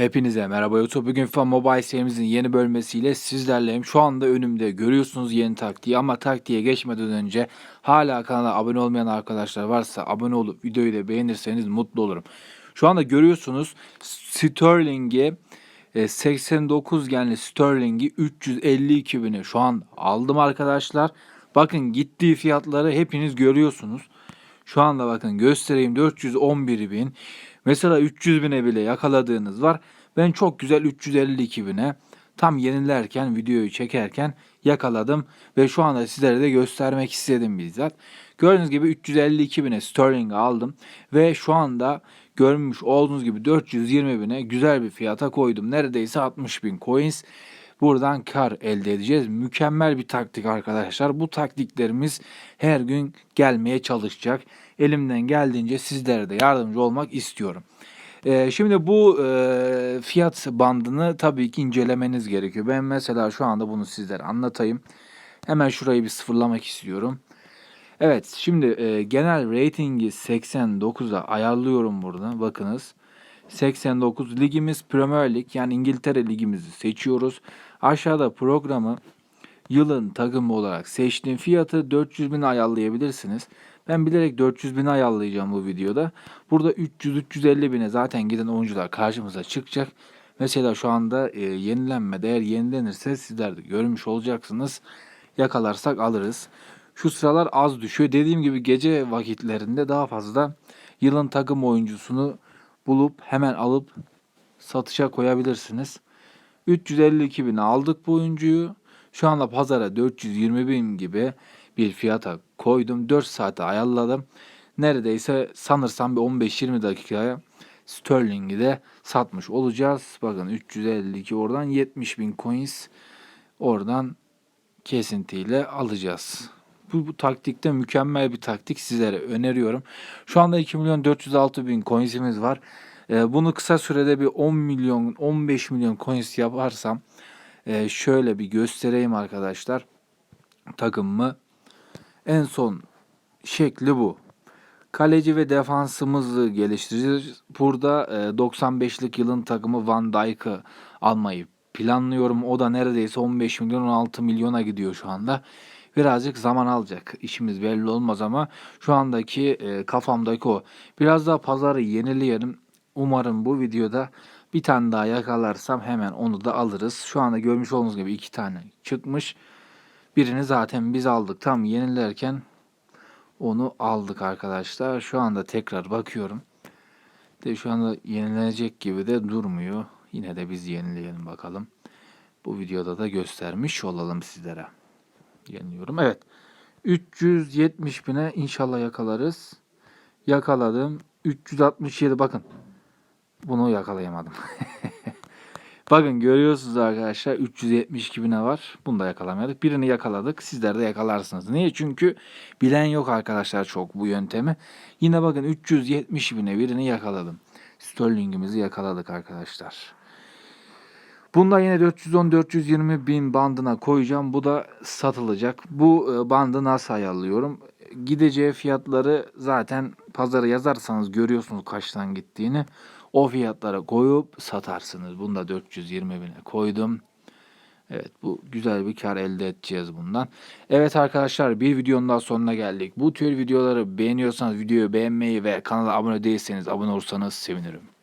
Hepinize merhaba YouTube. Bugün FIFA Mobile serimizin yeni bölmesiyle sizlerleyim. Şu anda önümde görüyorsunuz yeni taktiği ama taktiğe geçmeden önce hala kanala abone olmayan arkadaşlar varsa abone olup videoyu da beğenirseniz mutlu olurum. Şu anda görüyorsunuz Sterling'i e, 89 genli Sterling'i 352 bine şu an aldım arkadaşlar. Bakın gittiği fiyatları hepiniz görüyorsunuz. Şu anda bakın göstereyim 411 bin. Mesela 300 bine bile yakaladığınız var. Ben çok güzel 352 bine tam yenilerken videoyu çekerken yakaladım. Ve şu anda sizlere de göstermek istedim bizzat. Gördüğünüz gibi 352 bine Sterling aldım. Ve şu anda görmüş olduğunuz gibi 420 bine güzel bir fiyata koydum. Neredeyse 60 bin coins buradan kar elde edeceğiz. Mükemmel bir taktik arkadaşlar. Bu taktiklerimiz her gün gelmeye çalışacak. Elimden geldiğince sizlere de yardımcı olmak istiyorum. Ee, şimdi bu e, fiyat bandını tabii ki incelemeniz gerekiyor. Ben mesela şu anda bunu sizlere anlatayım. Hemen şurayı bir sıfırlamak istiyorum. Evet şimdi e, genel ratingi 89'a ayarlıyorum burada. Bakınız. 89 ligimiz Premier Lig yani İngiltere ligimizi seçiyoruz. Aşağıda programı yılın takımı olarak seçtiğim fiyatı 400 bin ayarlayabilirsiniz. Ben bilerek 400 bin ayarlayacağım bu videoda. Burada 300-350 bine zaten giden oyuncular karşımıza çıkacak. Mesela şu anda e, yenilenmede eğer yenilenirse sizler de görmüş olacaksınız. Yakalarsak alırız. Şu sıralar az düşüyor. Dediğim gibi gece vakitlerinde daha fazla yılın takım oyuncusunu bulup hemen alıp satışa koyabilirsiniz. 352 bin aldık bu oyuncuyu. Şu anda pazara 420 bin gibi bir fiyata koydum. 4 saate ayarladım. Neredeyse sanırsam bir 15-20 dakikaya Sterling'i de satmış olacağız. Bakın 352 oradan 70 bin coins oradan kesintiyle alacağız. Bu, bu taktikte mükemmel bir taktik sizlere öneriyorum. Şu anda 2 milyon 406 bin coins'imiz var. Ee, bunu kısa sürede bir 10 milyon 15 milyon coins yaparsam e, şöyle bir göstereyim arkadaşlar takımımı. En son şekli bu. Kaleci ve defansımızı geliştireceğiz. Burada e, 95'lik yılın takımı Van Dijk'ı almayı planlıyorum. O da neredeyse 15 milyon 16 milyona gidiyor şu anda. Birazcık zaman alacak. İşimiz belli olmaz ama şu andaki e, kafamdaki o. Biraz daha pazarı yenileyelim. Umarım bu videoda bir tane daha yakalarsam hemen onu da alırız. Şu anda görmüş olduğunuz gibi iki tane çıkmış. Birini zaten biz aldık. Tam yenilerken onu aldık arkadaşlar. Şu anda tekrar bakıyorum. De şu anda yenilenecek gibi de durmuyor. Yine de biz yenileyelim bakalım. Bu videoda da göstermiş olalım sizlere. Yeniliyorum. Evet. 370 bine inşallah yakalarız. Yakaladım. 367 bakın. Bunu yakalayamadım. Bakın görüyorsunuz arkadaşlar 372 bine var. Bunu da yakalamadık. Birini yakaladık. Sizler de yakalarsınız. Niye? Çünkü bilen yok arkadaşlar çok bu yöntemi. Yine bakın 370 bine birini yakaladım. Sterling'imizi yakaladık arkadaşlar. Bunda yine 410-420 bin bandına koyacağım. Bu da satılacak. Bu e, bandı nasıl ayarlıyorum? Gideceği fiyatları zaten pazara yazarsanız görüyorsunuz kaçtan gittiğini. O fiyatlara koyup satarsınız. Bunu da 420 bine koydum. Evet bu güzel bir kar elde edeceğiz bundan. Evet arkadaşlar bir videonun daha sonuna geldik. Bu tür videoları beğeniyorsanız videoyu beğenmeyi ve kanala abone değilseniz abone olursanız sevinirim.